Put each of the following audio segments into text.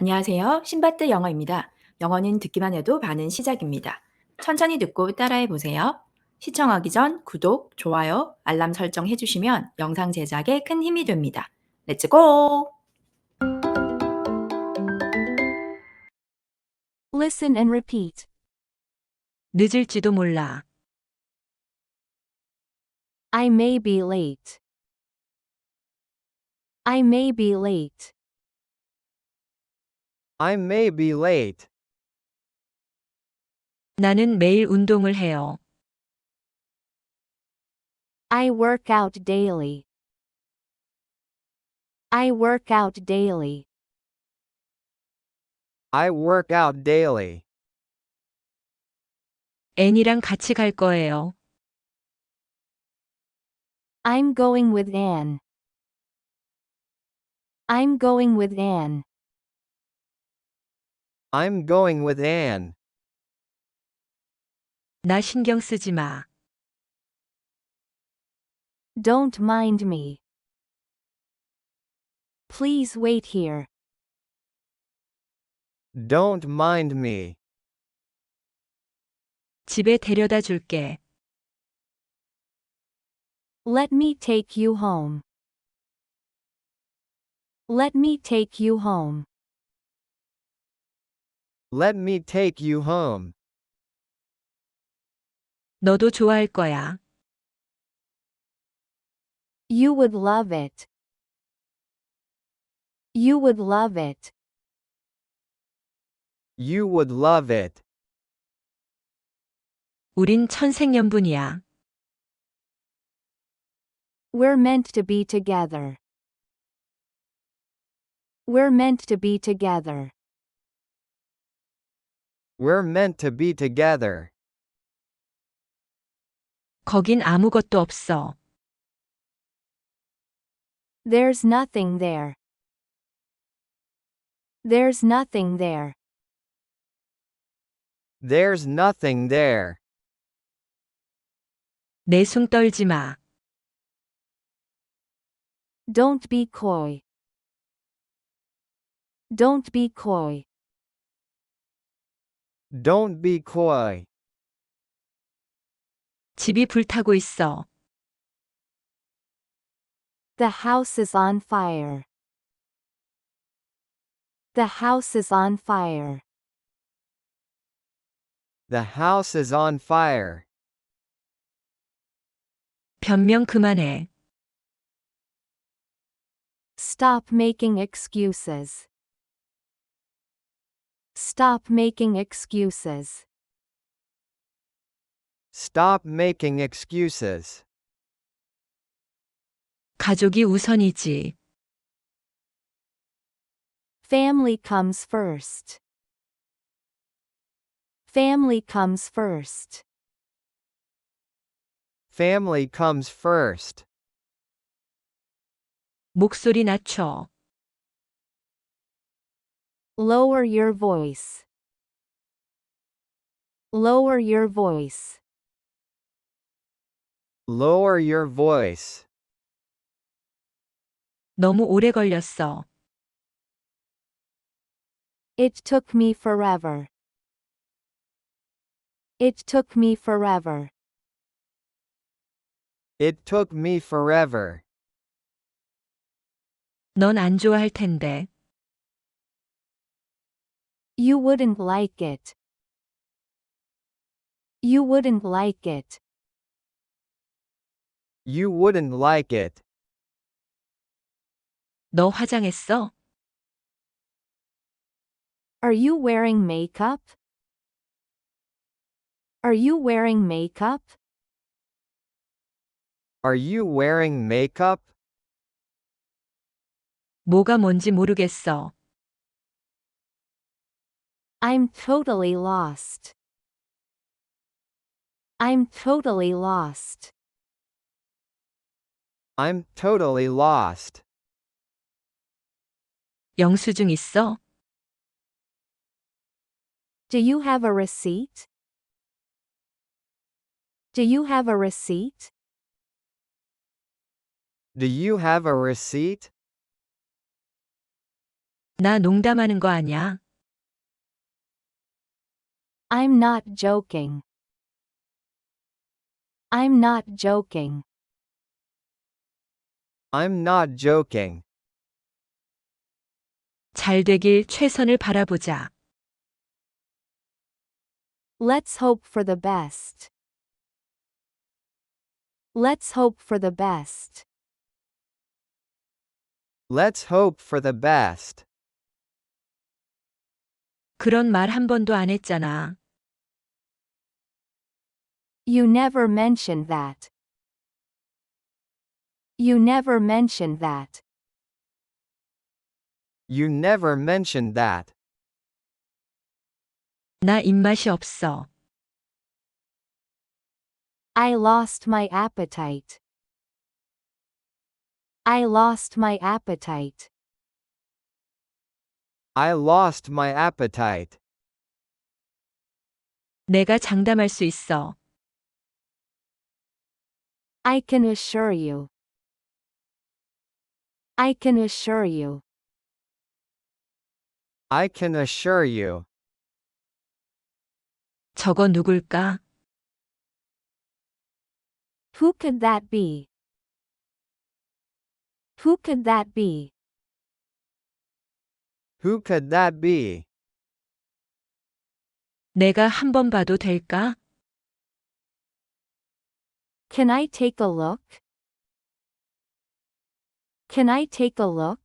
안녕하세요. 신바트 영어입니다. 영어는 듣기만 해도 반은 시작입니다. 천천히 듣고 따라해 보세요. 시청하기 전 구독, 좋아요, 알람 설정 해주시면 영상 제작에 큰 힘이 됩니다. 렛츠 고! Listen and repeat. 늦을지도 몰라. I may be late. I may be late. I may be late. 나는 매일 운동을 해요. I work out daily. I work out daily. I work out daily. 앤이랑 같이 갈 거예요. I'm going with Anne. I'm going with Anne. I'm going with Anne. 나 신경 쓰지 마. Don't mind me. Please wait here. Don't mind me. 집에 데려다 줄게. Let me take you home. Let me take you home. Let me take you home. 너도 좋아할 거야. You would love it. You would love it. You would love it. 우린 천생연분이야. We're meant to be together. We're meant to be together. We're meant to be together. 거긴 아무것도 없어. There's nothing there. There's nothing there. There's nothing there. 내숭 떨지 마. Don't be coy. Don't be coy. Don't be coy. 집이 불타고 있어. The house is on fire. The house is on fire. The house is on fire. 변명 그만해. Stop making excuses. Stop making excuses. Stop making excuses. 가족이 우선이지. Family comes first. Family comes first. Family comes first. 목소리 낮춰. Lower your voice. Lower your voice. Lower your voice. 너무 오래 걸렸어. It took me forever. It took me forever. It took me forever. 넌 안 좋아할 텐데. You wouldn't like it. You wouldn't like it. You wouldn't like it. 너 화장했어? Are you wearing makeup? Are you wearing makeup? Are you wearing makeup? 뭐가 뭔지 모르겠어. I'm totally lost. I'm totally lost. I'm totally lost. 영수증 있어? Do you have a receipt? Do you have a receipt? Do you have a receipt? 나 농담하는 거 아냐? I'm not joking. I'm not joking. I'm not joking. 잘 되길 최선을 바라보자. Let's hope for the best. Let's hope for the best. Let's hope for the best. 그런 말 한 번도 안 했잖아. You never mentioned that. You never mentioned that. You never mentioned that. 나 입맛이 없어. I lost my appetite. I lost my appetite. I lost my appetite. 내가 장담할 수 있어. I can assure you. I can assure you. I can assure you. 저거 누굴까? Who could that be? Who could that be? Who could that be? 내가 한 번 봐도 될까? Can I take a look? Can I take a look?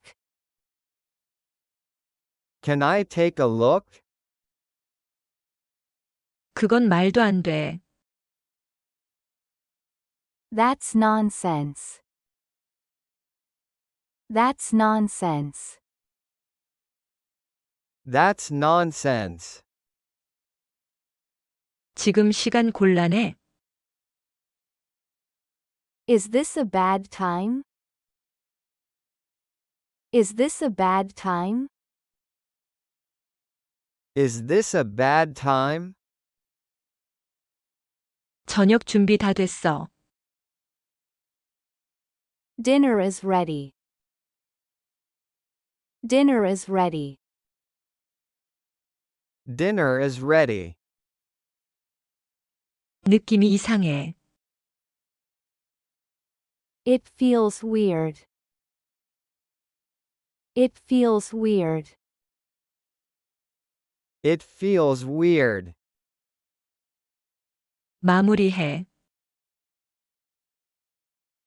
Can I take a look? 그건 말도 안 돼. That's nonsense. That's nonsense. That's nonsense. 지금 시간 곤란해. Is this a bad time? Is this a bad time? Is this a bad time? 저녁 준비 다 됐어. Dinner is ready. Dinner is ready. Dinner is ready. 느낌이 이상해. It feels weird. It feels weird. It feels weird. 마무리해.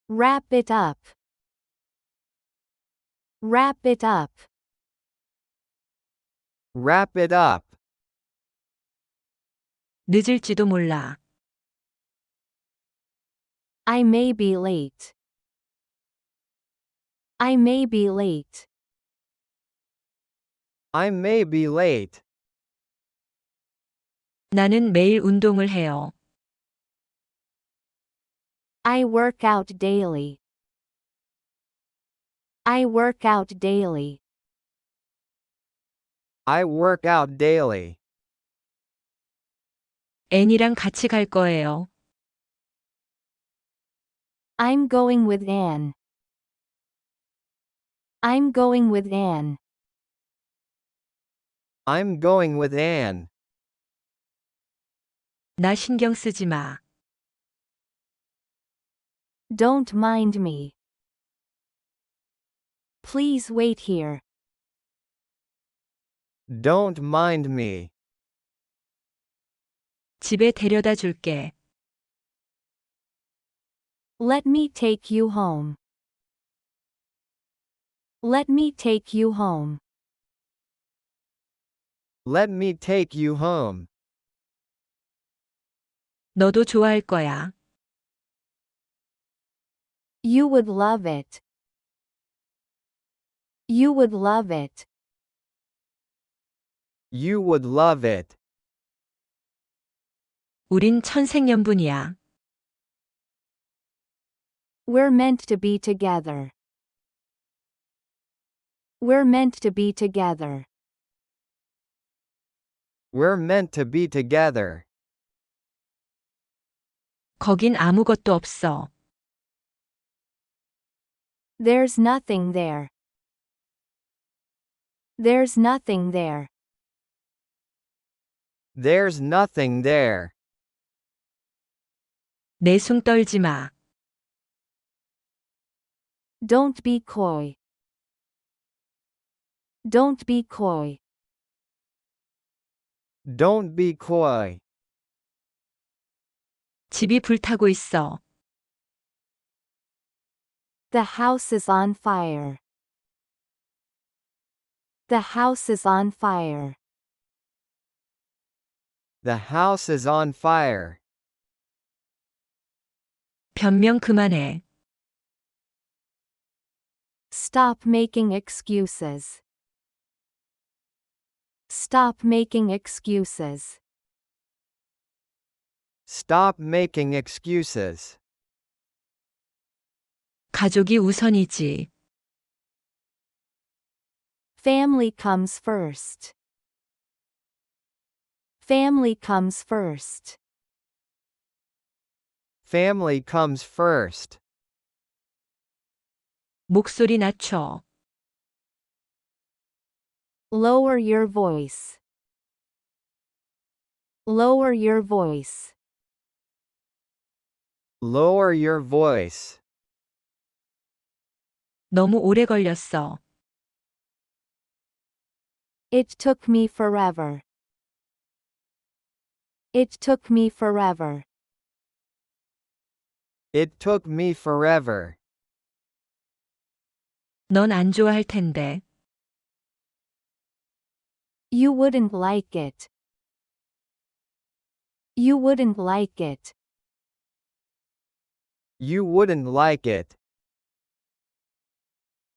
Wrap it up. Wrap it up. Wrap it up. 늦을지도 몰라. I may be late. I may be late. I may be late. 나는 매일 운동을 해요. I work out daily. I work out daily. I work out daily. 앤이랑 같이 갈 거예요. I'm going with Anne. I'm going with Anne. I'm going with Anne. 나 신경 쓰지 마. Don't mind me. Please wait here. Don't mind me. 집에 데려다 줄게. Let me take you home. Let me take you home. Let me take you home. 너도 좋아할 거야. You would love it. You would love it. You would love it. 우린 천생연분이야. We're meant to be together. We're meant to be together. We're meant to be together. 거긴 아무것도 없어. There's nothing there. There's nothing there. There's nothing there. 내숭 떨지 마. Don't be coy. Don't be coy. Don't be coy. 집이 불타고 있어. The house is on fire. The house is on fire. The house is on fire. 변명 그만해. Stop making excuses. Stop making excuses. Stop making excuses. 가족이 우선이지. Family comes first. Family comes first. Family comes first. 목소리 낮춰. Lower your voice. Lower your voice. Lower your voice. 너무 오래 걸렸어. It took me forever. It took me forever. It took me forever. 넌 안 좋아할 텐데. You wouldn't like it. You wouldn't like it. You wouldn't like it.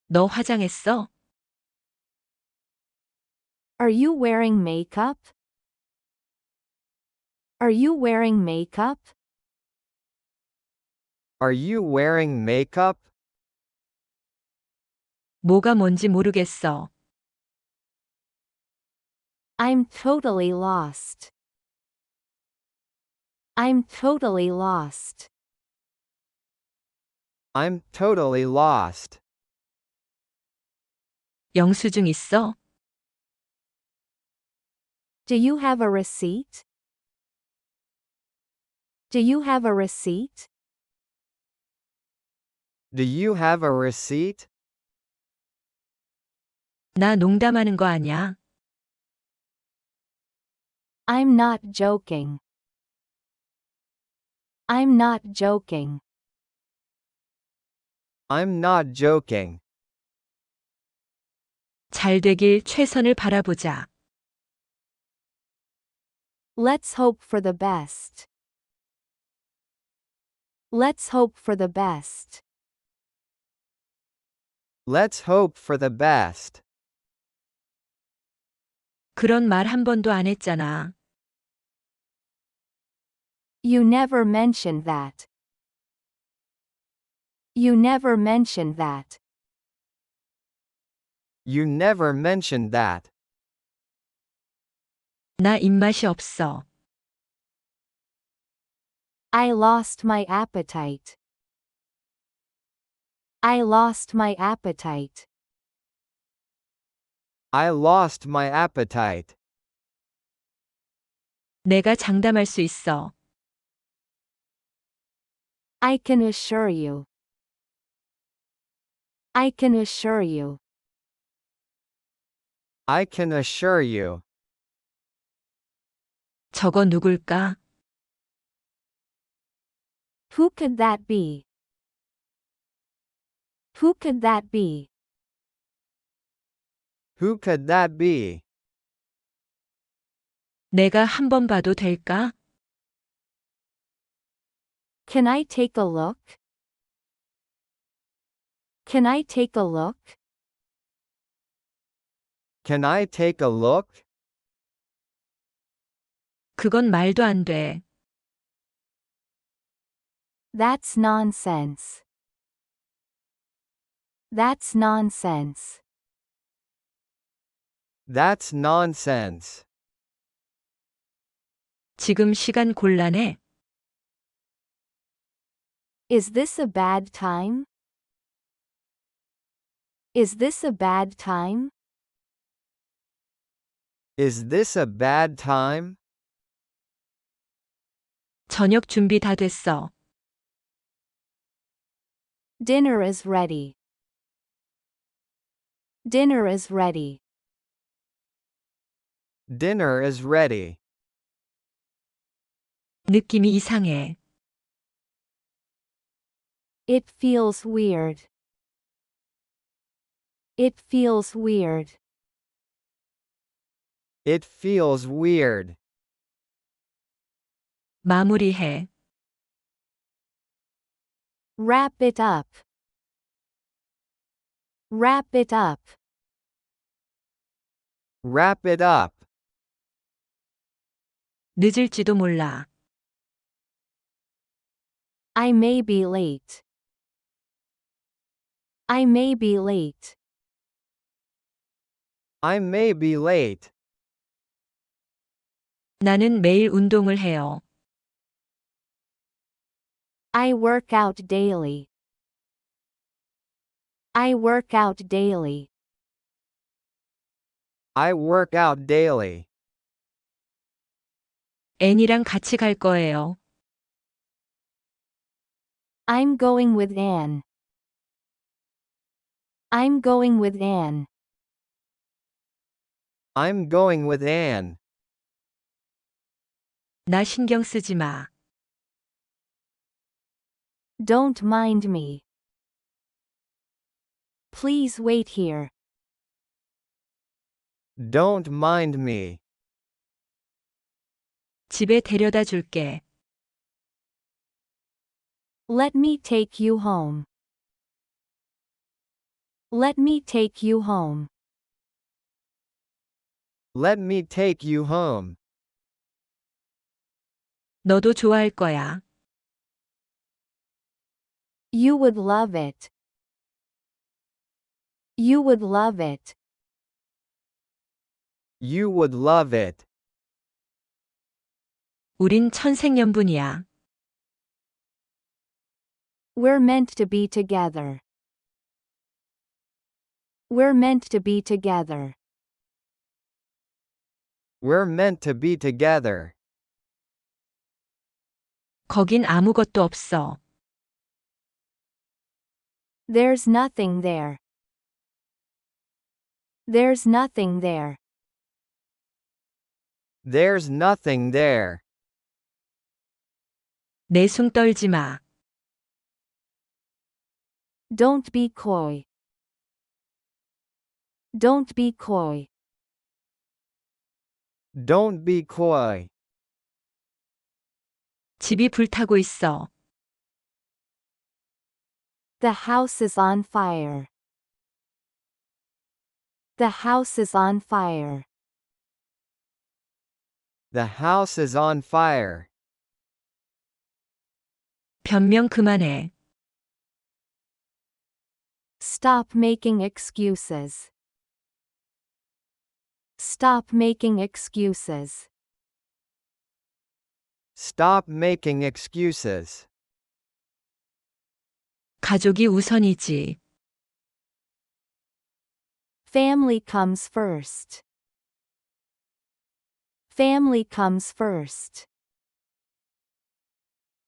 너 화장했어? Are you wearing makeup? Are you wearing makeup? Are you wearing makeup? 뭐가 뭔지 모르겠어. I'm totally lost. I'm totally lost. I'm totally lost. 영수증 있어? Do you have a receipt? Do you have a receipt? Do you have a receipt? 나 농담하는 거 아냐? I'm not joking. I'm not joking. I'm not joking. 잘 되길 최선을 바라보자. Let's hope for the best. Let's hope for the best. Let's hope for the best. 그런 말 한 번도 안 했잖아. You never mentioned that. You never mentioned that. You never mentioned that. 나 입맛이 없어. I lost my appetite. I lost my appetite. I lost my appetite. 내가 장담할 수 있어. I can assure you. I can assure you. I can assure you. 저거 누굴까? Who could that be? Who could that be? Who could that be? 내가 한 번 봐도 될까? Can I take a look? Can I take a look? Can I take a look? 그건 말도 안 돼. That's nonsense. That's nonsense. That's nonsense. 지금 시간 곤란해. Is this a bad time? Is this a bad time? Is this a bad time? 저녁 준비 다 됐어. Dinner is ready. Dinner is ready. Dinner is ready. 느낌이 이상해. It feels weird. It feels weird. It feels weird. 마무리해. Wrap it up. Wrap it up. Wrap it up. 늦을지도 몰라. I may be late. I may be late. I may be late. 나는 매일 운동을 해요. I work out daily. I work out daily. I work out daily. 앤이랑 같이 갈 거예요. I'm going with Anne. I'm going with Anne. I'm going with Anne. 나 신경 쓰지 마. Don't mind me. Please wait here. Don't mind me. 집에 데려다 줄게. Let me take you home. Let me take you home. Let me take you home. 너도 좋아할 거야. You would love it. You would love it. You would love it. 우린 천생연분이야. We're meant to be together. We're meant to be together. We're meant to be together. 거긴 아무것도 없어. There's nothing there. There's nothing there. There's nothing there. 내숭 떨지 마. Don't be coy. Don't be coy. Don't be coy. 집이 불타고 있어. The house is on fire. The house is on fire. The house is on fire. 변명 그만해. Stop making excuses. Stop making excuses. Stop making excuses. 가족이 우선이지. Family comes first. Family comes first.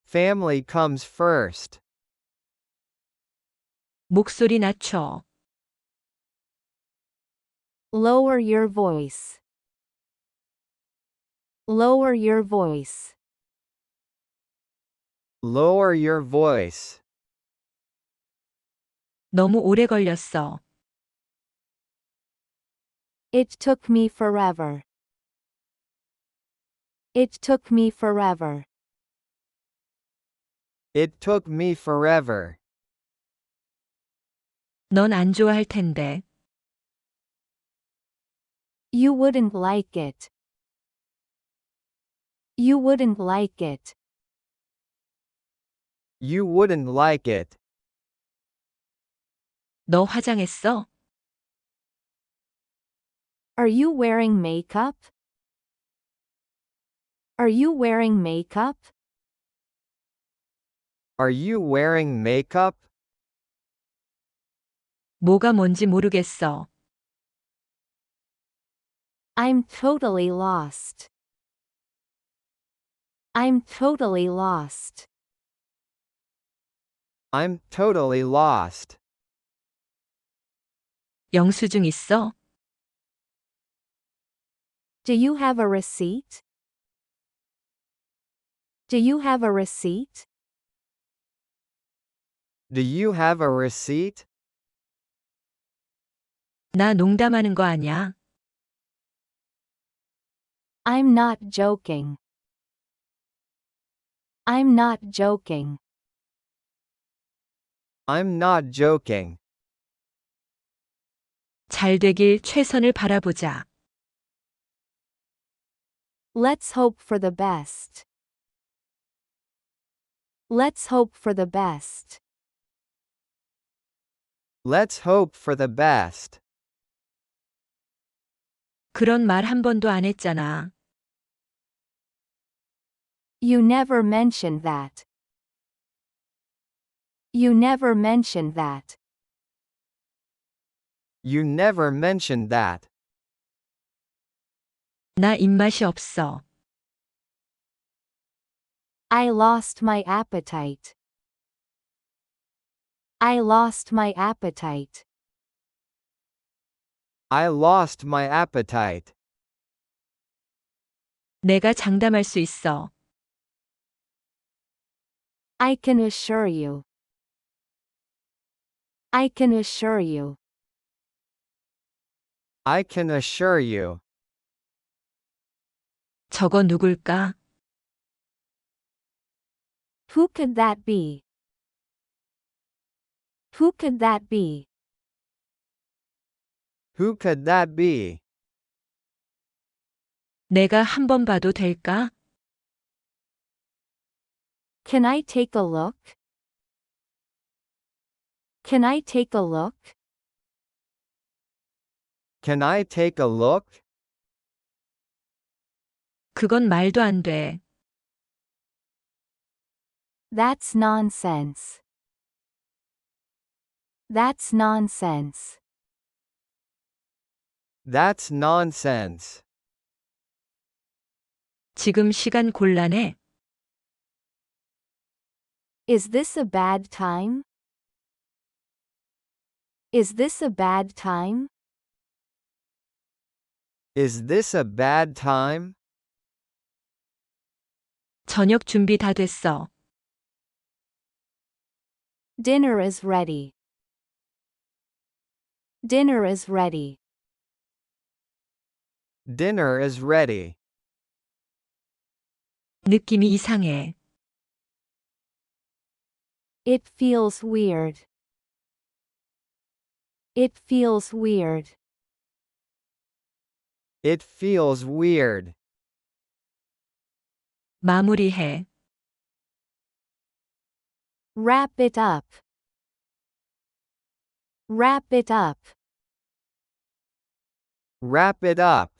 Family comes first. 목소리 낮춰. Lower your voice. Lower your voice. Lower your voice. 너무 오래 걸렸어. It took me forever. It took me forever. It took me forever. 넌 안 좋아할 텐데. You wouldn't like it. You wouldn't like it. You wouldn't like it. 너 화장했어? Are you wearing makeup? Are you wearing makeup? Are you wearing makeup? 뭐가 뭔지 모르겠어. I'm totally lost. I'm totally lost. I'm totally lost. 영수증 있어? Do you have a receipt? Do you have a receipt? Do you have a receipt? 나 농담하는 거 아냐? I'm not joking. I'm not joking. I'm not joking. 잘 되길 최선을 바라보자. Let's hope for the best. Let's hope for the best. Let's hope for the best. 그런 말 한 번도 안 했잖아. You never mentioned that. You never mentioned that. You never mentioned that. 나 입맛이 없어. I lost my appetite. I lost my appetite. I lost my appetite. 내가 장담할 수 있어. I can assure you. I can assure you. I can assure you. 저거 누굴까? Who could that be? Who could that be? Who could that be? 내가 한 번 봐도 될까? Can I take a look? Can I take a look? Can I take a look? 그건 말도 안 돼. That's nonsense. That's nonsense. That's nonsense. 지금 시간 곤란해. Is this a bad time? Is this a bad time? Is this a bad time? 저녁 준비 다 됐어. Dinner is ready. Dinner is ready. Dinner is ready. 느낌이 이상해. It feels weird. It feels weird. It feels weird. 마무리해. Wrap it up. Wrap it up. Wrap it up.